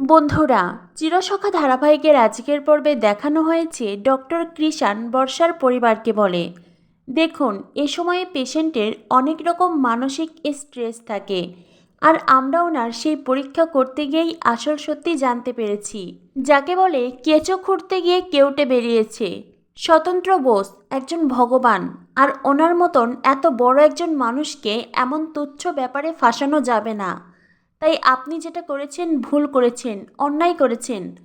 বন্ধুরা, চিরসখা ধারাবাহিকের আজকের পর্বে দেখানো হয়েছে ডক্টর কৃষাণ বর্ষার পরিবারকে বলে। দেখুন, এ সময়ে পেশেন্টের অনেক রকম মানসিক স্ট্রেস থাকে। আর আমরা ওনার সেই পরীক্ষা করতে গিয়েই আসল সত্যি জানতে পেরেছি। যাকে বলে, কেঁচো খুঁড়তে গিয়ে কেউটে বেরিয়েছে। স্বতন্ত্র বোস, একজন ভগবান। আর ওনার মতন এত বড় একজন মানুষকে এমন তুচ্ছ ব্যাপারে ফাঁসানো যাবে না। তাই আপনি যেটা করেছেন, ভুল করেছেন, অন্যায় করেছেন।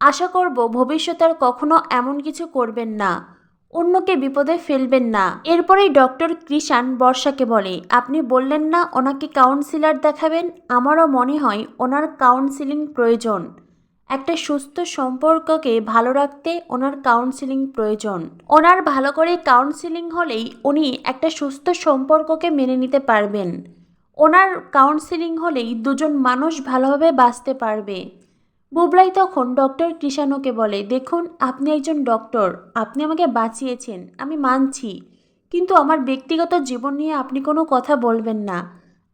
আশা করব ভবিষ্যতে আর কখনো এমন কিছু করবেন না। অন্যকে বিপদে ফেলবেন না। এরপরেই ডক্টর কৃষাণ বর্ষাকে বলে, আপনি বললেন না ওনাকে কাউন্সিলর দেখাবেন? আমারও মনে হয় ওনার কাউন্সিলিং প্রয়োজন। একটা সুস্থ সম্পর্ককে ভালো রাখতে ওনার কাউন্সিলিং প্রয়োজন। ওনার ভালো করে কাউন্সিলিং হলেই উনি একটা সুস্থ সম্পর্ককে মেনে নিতে পারবেন। ওনার কাউন্সিলিং হলেই দুজন মানুষ ভালোভাবে বাঁচতে পারবে। বুবলাই তখন ডক্টর কৃষাণুকে বলে, দেখুন, আপনি একজন ডক্টর আপনি আমাকে বাঁচিয়েছেন, আমি মানছি। কিন্তু আমার ব্যক্তিগত জীবন নিয়ে আপনি কোনো কথা বলবেন না।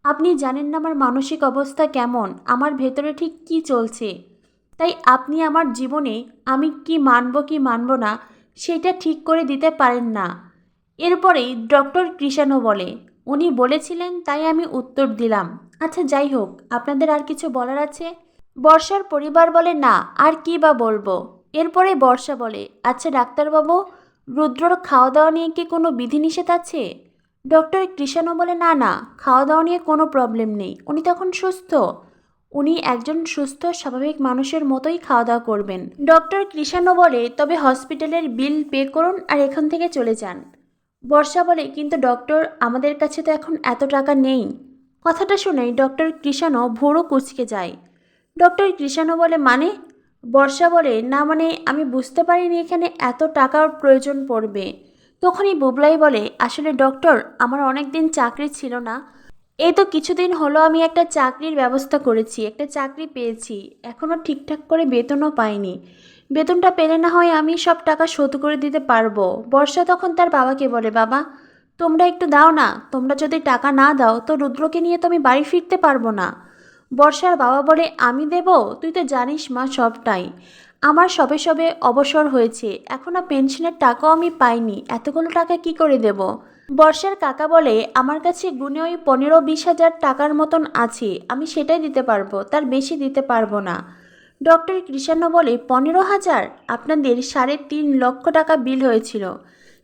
আপনি জানেন না আমার মানসিক অবস্থা কেমন, আমার ভেতরে ঠিক কী চলছে। তাই আপনি আমার জীবনে আমি কি মানব কি মানব না, সেটা ঠিক করে দিতে পারেন না। এরপরেই ডক্টর কৃষাণু বলে উনি বলেছিলেন, তাই আমি উত্তর দিলাম। আচ্ছা যাই হোক, আপনাদের আর কিছু বলার আছে? বর্ষার পরিবার বলে, না, আর কি বা বলব? এরপরে বর্ষা বলে আচ্ছা ডাক্তারবাবু, রুদ্রর খাওয়া দাওয়া নিয়ে কি কোনো বিধিনিষেধ আছে? ডক্টর কৃষাণু বলে, না না খাওয়া দাওয়া নিয়ে কোনো প্রবলেম নেই। উনি তখন সুস্থ। উনি একজন সুস্থ, স্বাভাবিক মানুষের মতোই খাওয়া দাওয়া করবেন। ডক্টর কৃষাণু বলে, তবে হসপিটালের বিল পে করুন আর এখান থেকে চলে যান। বর্ষা বলে, কিন্তু ডক্টর, আমাদের কাছে তো এখন এত টাকা নেই। কথাটা শুনেই ডক্টর কৃষাণও ভুরু কুচকে যায়। ডক্টর কৃষাণও বলে মানে? বর্ষা বলে, না মানে আমি বুঝতে পারিনি এখানে এত টাকার প্রয়োজন পড়বে। তখনই বুবলাই বলে, আসলে ডক্টর, আমার অনেক দিন চাকরি ছিল না। এই তো কিছুদিন হলো আমি একটা চাকরির ব্যবস্থা করেছি, একটা চাকরি পেয়েছি। এখনও ঠিকঠাক করে বেতনও পাইনি। বেতনটা পেলে না হয় আমি সব টাকা শোধ করে দিতে পারব। বর্ষা তখন তার বাবাকে বলে, বাবা, তোমরা একটু দাও না। তোমরা যদি টাকা না দাও, তো রুদ্রকে নিয়ে তো আমি বাড়ি ফিরতে পারব না। বর্ষার বাবা বলে, আমি দেব? তুই তো জানিস মা সবটাই। আমার সবে সবে অবসর হয়েছে। এখনও পেনশনের টাকাও আমি পাইনি। এতগুলো টাকা কি করে দেব? বর্ষার কাকা বলে, আমার কাছে গুনে ওই পনেরো বিশ হাজার টাকার মতন আছে। আমি সেটাই দিতে পারব। তার বেশি দিতে পারব না। ডক্টর কৃষাণ্য বলে, পনেরো হাজার? আপনাদের সাড়ে তিন লক্ষ টাকা বিল হয়েছিল।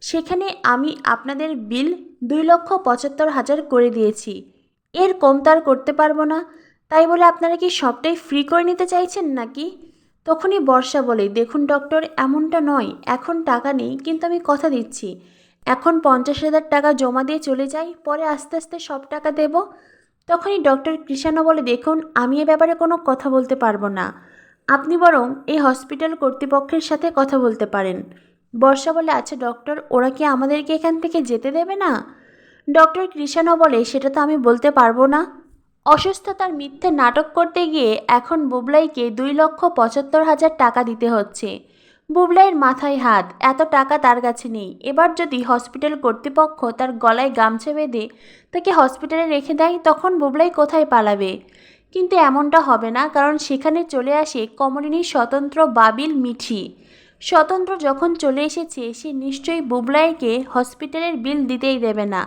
সেখানে আমি আপনাদের বিল দুই লক্ষ পঁচাত্তর হাজার করে দিয়েছি। এর কম তার করতে পারব না। তাই বলে আপনারা কি সবটাই ফ্রি করে নিতে চাইছেন নাকি? তখনই বর্ষা বলে, দেখুন ডক্টর, এমনটা নয়। এখন টাকা নেই, কিন্তু আমি কথা দিচ্ছি। এখন পঞ্চাশ হাজার টাকা জমা দিয়ে চলে যাই, পরে আস্তে আস্তে সব টাকা দেব। তখনই ডক্টর কৃষাণু বলে, দেখুন, আমি এ ব্যাপারে কোনো কথা বলতে পারব না। আপনি বরং এই হসপিটাল কর্তৃপক্ষের সাথে কথা বলতে পারেন। বর্ষা বলে আচ্ছা ডক্টর, ওরা কি আমাদেরকে এখান থেকে যেতে দেবে না? ডক্টর কৃষাণও বলে, সেটা তো আমি বলতে পারব না। অসুস্থতার মিথ্যে নাটক করতে গিয়ে এখন বুবলাইকে দুই লক্ষ পঁচাত্তর হাজার টাকা দিতে হচ্ছে। বুবলাইয়ের মাথায় হাত, এত টাকা তার কাছে নেই। এবার যদি হসপিটাল কর্তৃপক্ষ তার গলায় গামছা বেঁধে তাকে হসপিটালে রেখে দেয়, তখন বুবলাই কোথায় পালাবে? কিন্তু এমনটা হবে না, কারণ সেখানে চলে আসে কমলিনীর স্বতন্ত্র বাবিল মিঠি। স্বতন্ত্র যখন চলে এসেছে, সে নিশ্চয়ই বুবলাইকে হসপিটালের বিল দিতেই দেবে না।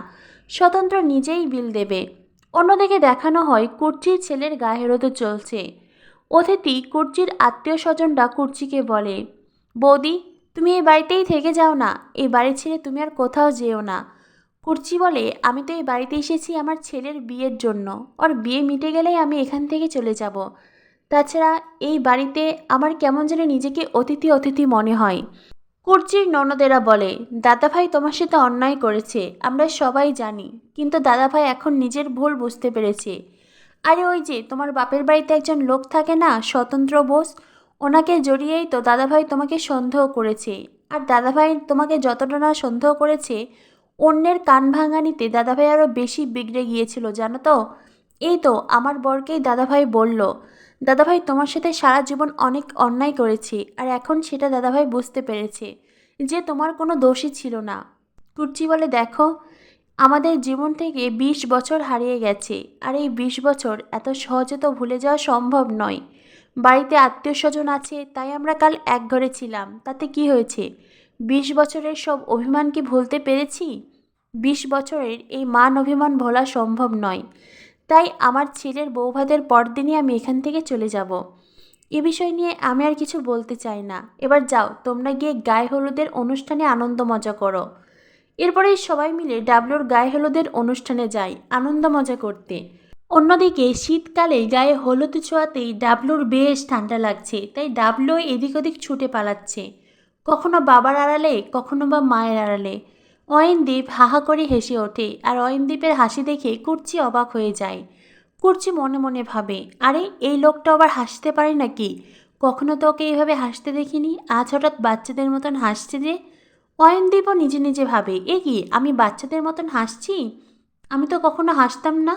স্বতন্ত্র নিজেই বিল দেবে। অন্যদিকে দেখানো হয়, কুর্চির ছেলের গায়ে হলুদ চলছে অতিথি কুর্চির আত্মীয় স্বজনরা কুর্চিকে বলে, বৌদি, তুমি এই বাড়িতেই থেকে যাও না। এই বাড়ি ছেড়ে তুমি আর কোথাও যেও না। কুর্চি বলে, আমি তো এই বাড়িতে এসেছি আমার ছেলের বিয়ের জন্য। ওর বিয়ে মিটে গেলেই আমি এখান থেকে চলে যাব। তাছাড়া এই বাড়িতে আমার কেমন যেন নিজেকে অতিথি অতিথি মনে হয়। কুর্চির ননদেরা বলে, দাদাভাই তোমার সাথে অন্যায় করেছে, আমরা সবাই জানি। কিন্তু দাদাভাই এখন নিজের ভুল বুঝতে পেরেছে। আরে ওই যে, তোমার বাপের বাড়িতে একজন লোক থাকে না, স্বতন্ত্র বোস? ওনাকে জড়িয়েই তো দাদাভাই তোমাকে সন্দেহ করেছে। আর দাদাভাই তোমাকে যতটা না সন্দেহ করেছে অন্যের কান ভাঙানিতে দাদাভাই আরও বেশি বিগড়ে গিয়েছিল, জানো তো? এই তো, আমার বরকেই দাদাভাই বলল, দাদাভাই, তোমার সাথে সারা জীবন অনেক অন্যায় করেছে, আর এখন সেটা দাদাভাই বুঝতে পেরেছে যে তোমার কোনো দোষই ছিল না। কুর্চি বলে, দেখো, আমাদের জীবন থেকে বিশ বছর হারিয়ে গেছে, আর এই বিশ বছর এত সহজে তো ভুলে যাওয়া সম্ভব নয়। বাড়িতে আত্মীয় স্বজন আছে, তাই আমরা কাল এক ঘরে ছিলাম, তাতে কি হয়েছে? বিশ বছরের সব অভিমান কি ভুলতে পেরেছি? বিশ বছরের এই মান অভিমান ভোলা সম্ভব নয়। তাই আমার ছেলের বৌভাতের পরদিনই আমি এখান থেকে চলে যাব। এ বিষয় নিয়ে আমি আর কিছু বলতে চাই না। এবার যাও, তোমরা গিয়ে গায়ে হলুদের অনুষ্ঠানে আনন্দ মজা করো। এরপরে সবাই মিলে ডাবলুর গায়ে হলুদের অনুষ্ঠানে যায় আনন্দ মজা করতে। অন্যদিকে শীতকালে গায়ে হলুদ ছোঁয়াতেই ডাবলুর বেশ ঠান্ডা লাগছে, তাই ডাবলু এদিক ওদিক ছুটে পালাচ্ছে। কখনো বাবার আড়ালে, কখনো বা মায়ের আড়ালে। অয়নদীপ হাহা করে হেসে ওঠে আর অয়নদীপের হাসি দেখে কুর্চি অবাক হয়ে যায়। কুর্চি মনে মনে ভাবে, আরে, এই লোকটা আবার হাসতে পারে নাকি? কখনো তো ওকে এইভাবে হাসতে দেখিনি। আজ হঠাৎ বাচ্চাদের মতন হাসছে যে? অয়নদীপও নিজে নিজে ভাবে, এ কি, আমি বাচ্চাদের মতন হাসছি? আমি তো কখনো হাসতাম না।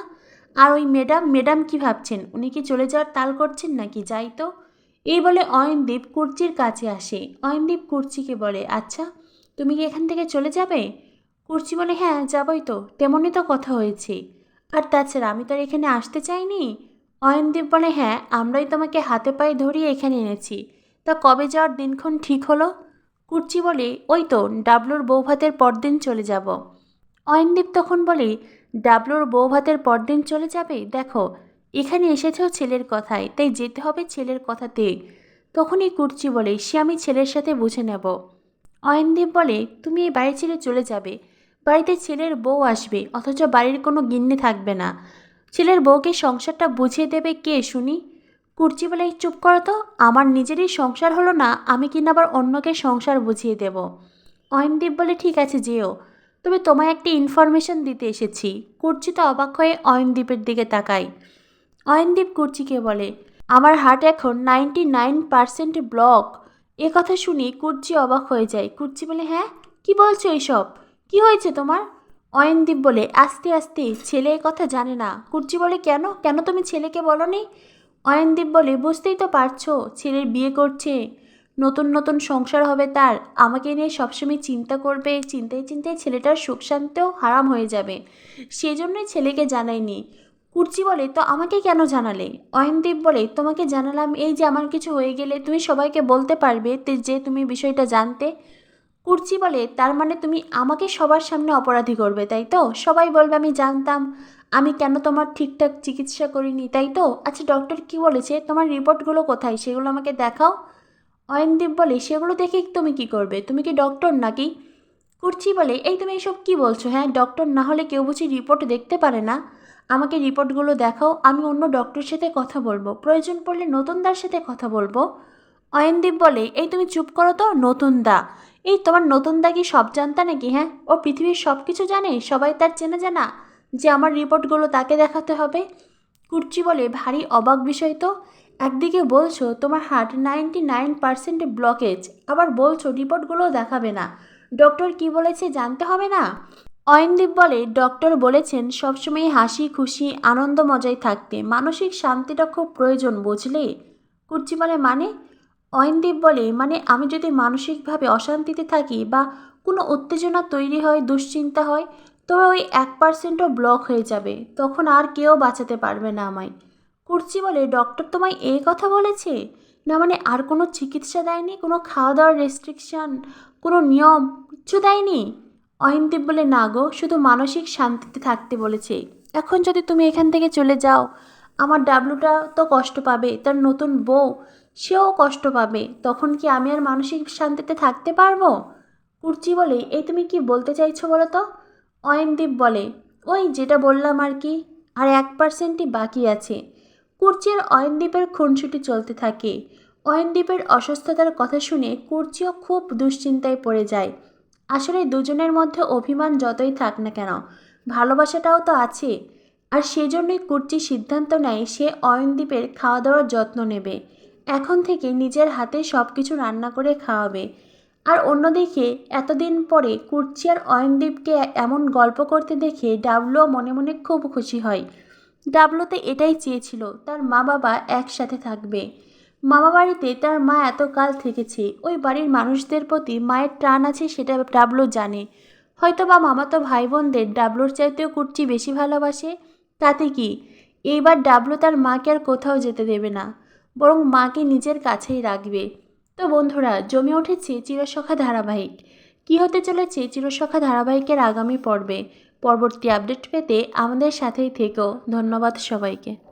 আর ওই ম্যাডাম ম্যাডাম কি ভাবছেন? উনি কি চলে যাওয়ার তাল করছেন নাকি? যাই তো। এই বলে অয়নদীপ কুর্চির কাছে আসে। অয়নদীপ কুর্চিকে বলে আচ্ছা তুমি কি এখান থেকে চলে যাবে? কুর্চি বলে হ্যাঁ যাবই তো, তেমনই তো কথা হয়েছে। আর তাছাড়া আমি তো আর এখানে আসতে চাইনি। অয়নদীপ বলে হ্যাঁ আমরাই তোমাকে হাতে পায়ে ধরিয়ে এখানে এনেছি। তা কবে যাওয়ার দিনক্ষণ ঠিক হলো? কুর্চি বলে, ওই তো, ডাবলুর বৌভাতের পরদিন চলে যাব। অয়নদীপ তখন বলে, ডাবলুর বৌভাতের পরদিন চলে যাবে? দেখো এখানে এসেছেও ছেলের কথায়, তাই যেতে হবে ছেলের কথাতে। তখনই কুর্চি বলে, সে আমি ছেলের সাথে বুঝে নেব। অয়নদীপ বলে, তুমি এই বাড়ি ছেড়ে চলে যাবে। বাড়িতে ছেলের বউ আসবে, অথচ বাড়ির কোনো গিন্নি থাকবে না। ছেলের বউকে সংসারটা বুঝিয়ে দেবে কে, শুনি? কুর্চি বলে, চুপ করো তো, আমার নিজেরই সংসার হলো না, আমি কিনা আবার অন্যকে সংসার বুঝিয়ে দেব? অয়নদীপ বলে, ঠিক আছে, যেও। তবে তোমায় একটি ইনফরমেশন দিতে এসেছি। কুর্চি তো অবাক হয়ে অয়নদীপের দিকে তাকায়। অয়নদীপ কুর্চিকে বলে, আমার হার্ট এখন নাইনটি নাইন পার্সেন্ট ব্লক। এ কথা শুনে কুর্চি অবাক হয়ে যায়। কুর্চি বলে হ্যাঁ কি বলছো এইসব? কি হয়েছে তোমার? অয়নদীপ বলে, আস্তে আস্তে, ছেলে কথা জানে না। কুর্চি বলে, কেন? কেন তুমি ছেলেকে বলো নি অয়নদীপ বলে, বুঝতেই তো পারছ, ছেলের বিয়ে করছে। নতুন নতুন সংসার হবে তার। আমাকে নিয়ে সবসময় চিন্তা করবে। চিন্তায় চিন্তায় ছেলেটার সুখ শান্তিও হারাম হয়ে যাবে। সেজন্যই ছেলেকে জানাইনি। কুর্চি বলে, তো আমাকে কেন জানালে? অয়নদীপ বলে, তোমাকে জানালাম এই যে আমার কিছু হয়ে গেলে তুমি সবাইকে বলতে পারবে যে তুমি বিষয়টা জানতে। কুর্চি বলে, তার মানে তুমি আমাকে সবার সামনে অপরাধী করবে, তাই তো? সবাই বলবে আমি জানতাম। আমি কেন তোমার ঠিকঠাক চিকিৎসা করিনি, তাই তো? আচ্ছা ডক্টর কি বলেছে? তোমার রিপোর্টগুলো কোথায়? সেগুলো আমাকে দেখাও। অয়নদীপ বলে, সেগুলো দেখে তুমি কি করবে? তুমি কি ডক্টর নাকি? কুর্চি বলে, এই তুমি এসব কি বলছো? হ্যাঁ ডক্টর না হলে কেউ বুঝি রিপোর্ট দেখতে পারে না? আমাকে রিপোর্টগুলো দেখাও, আমি অন্য ডক্টরের সাথে কথা বলব। প্রয়োজন পড়লে নতুনদার সাথে কথা বলব। অয়নদীপ বলে, এই তুমি চুপ করো তো নতুন দা এই, তোমার নতুন দা কি সব জানতা নাকি হ্যাঁ? ও পৃথিবীর সব কিছু জানে, সবাই তার চেনা জানা, যে আমার রিপোর্টগুলো তাকে দেখাতে হবে? কুর্চি বলে, ভারী অবাক বিষয় তো। একদিকে বলছো, তোমার heart ninety nine percent blockage. আবার বলছো রিপোর্টগুলো দেখাবে না। ডক্টর কি বলেছে, জানতে হবে না? অয়নদীপ বলে, ডক্টর বলেছেন সবসময় হাসি, খুশি, আনন্দ মজায় থাকতে মানসিক শান্তিটা খুব প্রয়োজন, বুঝলে? কুর্চি বলে মানে? অয়নদীপ বলে মানে আমি যদি মানসিকভাবে অশান্তিতে থাকি বা কোনো উত্তেজনা তৈরি হয়, দুশ্চিন্তা হয় তবে ওই এক পার্সেন্টও ব্লক হয়ে যাবে। তখন আর কেউ বাঁচাতে পারবে না আমায়। কুর্চি বলে, ডক্টর তোমায় এই কথা বলেছে? না মানে আর কোনো চিকিৎসা দেয়নি? কোনো খাওয়া দাওয়ার রেস্ট্রিকশান কোনো নিয়ম কিচ্ছু দেয়নি? অহিনদীপ বলে না গো, শুধু মানসিক শান্তিতে থাকতে বলেছে। এখন যদি তুমি এখান থেকে চলে যাও, আমার ডাবলুটা তো কষ্ট পাবে, তার নতুন বউ, সেও কষ্ট পাবে। তখন কি আমি আর মানসিক শান্তিতে থাকতে পারব? কুর্চি বলে এই তুমি কি বলতে চাইছো বলো তো? অয়নদীপ বলে, ওই যেটা বললাম আর কি, আর এক পার্সেন্টই বাকি আছে। কুর্চির অয়নদীপের খুনসুটি চলতে থাকে। অয়নদীপের অসুস্থতার কথা শুনে কুর্চিও খুব দুশ্চিন্তায় পড়ে যায়। আসলে দুজনের মধ্যে অভিমান যতই থাক না কেন, ভালোবাসাটাও তো আছে আর সেজন্যই কুর্চি সিদ্ধান্ত নেয় সে অয়নদ্বীপের খাওয়া দাওয়ার যত্ন নেবে। এখন থেকে নিজের হাতে সব কিছু রান্না করে খাওয়াবে। আর অন্যদিকে, এতদিন পরে কুর্চি আর অয়নদ্বীপকে এমন গল্প করতে দেখে ডাবলুও মনে মনে খুব খুশি হয়। ডাবলুতে এটাই চেয়েছিল, তার মা বাবা একসাথে থাকবে। মামা বাড়িতে তার মা এতকাল থেকেছে, ওই বাড়ির মানুষদের প্রতি মায়ের টান আছে সেটা ডাবলু জানে। হয়তো বা মামাতো ভাই বোনদের ডাবলুর চাইতেও কুর্চি বেশি ভালোবাসে, তাতে কি? এইবার ডাবলু তার মাকে আর কোথাও যেতে দেবে না, বরং মাকে নিজের কাছেই রাখবে। তো বন্ধুরা, জমে উঠেছে চিরসখা ধারাবাহিক। কি হতে চলেছে চিরসখা ধারাবাহিকের আগামী পর্বে? পরবর্তী আপডেট পেতে আমাদের সাথেই থেকো। ধন্যবাদ সবাইকে।